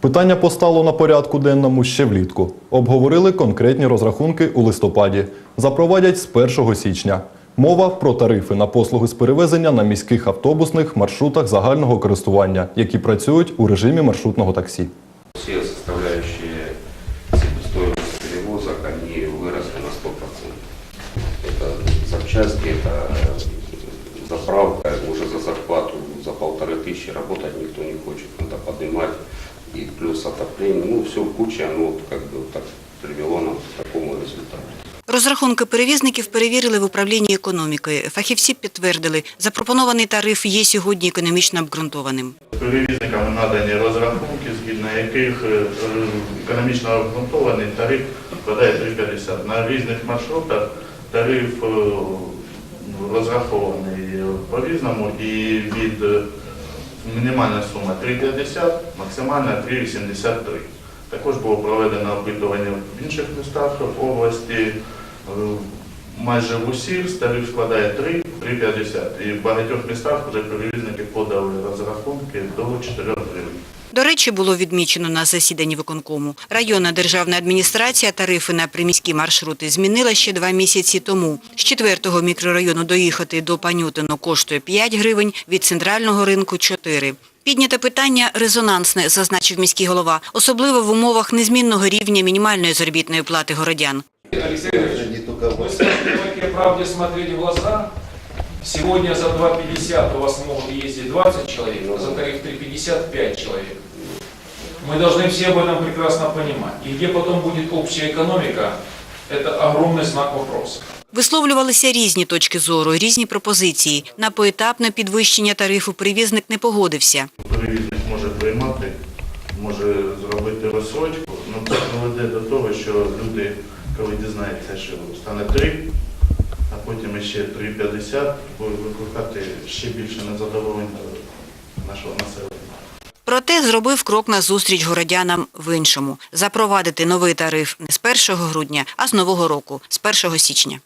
Питання постало на порядку денному ще влітку. Обговорили конкретні розрахунки у листопаді. Запровадять з 1 січня. Мова про тарифи на послуги з перевезення на міських автобусних маршрутах загального користування, які працюють у режимі маршрутного таксі. Все составляющие себестоимости перевозок, они выросли на 100%. Это запчасти, это э, заправка, уже за зарплату, за полторы тысячи работать никто не хочет, надо поднимать. И плюс отопление, ну все в куче, оно вот как бы вот так привело нас к такому результату. Розрахунки перевізників перевірили в управлінні економікою. Фахівці підтвердили, запропонований тариф є сьогодні економічно обґрунтованим. Перевізникам надані розрахунки, згідно яких е, економічно обґрунтований тариф складає 3,50. На різних маршрутах тариф е, розрахований по-різному і від е, мінімальна сума 3,50, максимальна 3,83. Також було проведено опитування в інших містах області. Майже в усіх тариф складає 3, 3,50. І в багатьох містах вже перевізники подали розрахунки до 4 гривень. До речі, було відмічено на засіданні виконкому. Районна державна адміністрація тарифи на приміські маршрути змінила ще два місяці тому. З 4-го мікрорайону доїхати до Панютино коштує 5 гривень, від центрального ринку – 4. Підняте питання резонансне, зазначив міський голова, особливо в умовах незмінного рівня мінімальної заробітної плати городян Алексей Ильич, мы с давайте правде смотреть в глаза. Сегодня за 2,50 у вас могут ездить 20 человек, а за тариф 3,50 5 человек. Мы должны все об этом прекрасно понимать. И где потом будет общая экономика, это огромный знак вопроса. Висловлювалися різні точки зору, різні пропозиції. На поетапне підвищення тарифу перевізник не погодився. Перевізник може приймати, може зробити розсрочку, але це приведе до того, що люди, коли дізнається, що стане 3, а потім ще 3,50, буде викликати ще більше незадоволення нашого населення. Проте зробив крок назустріч городянам в іншому – запровадити новий тариф не з 1 грудня, а з нового року, з 1 січня.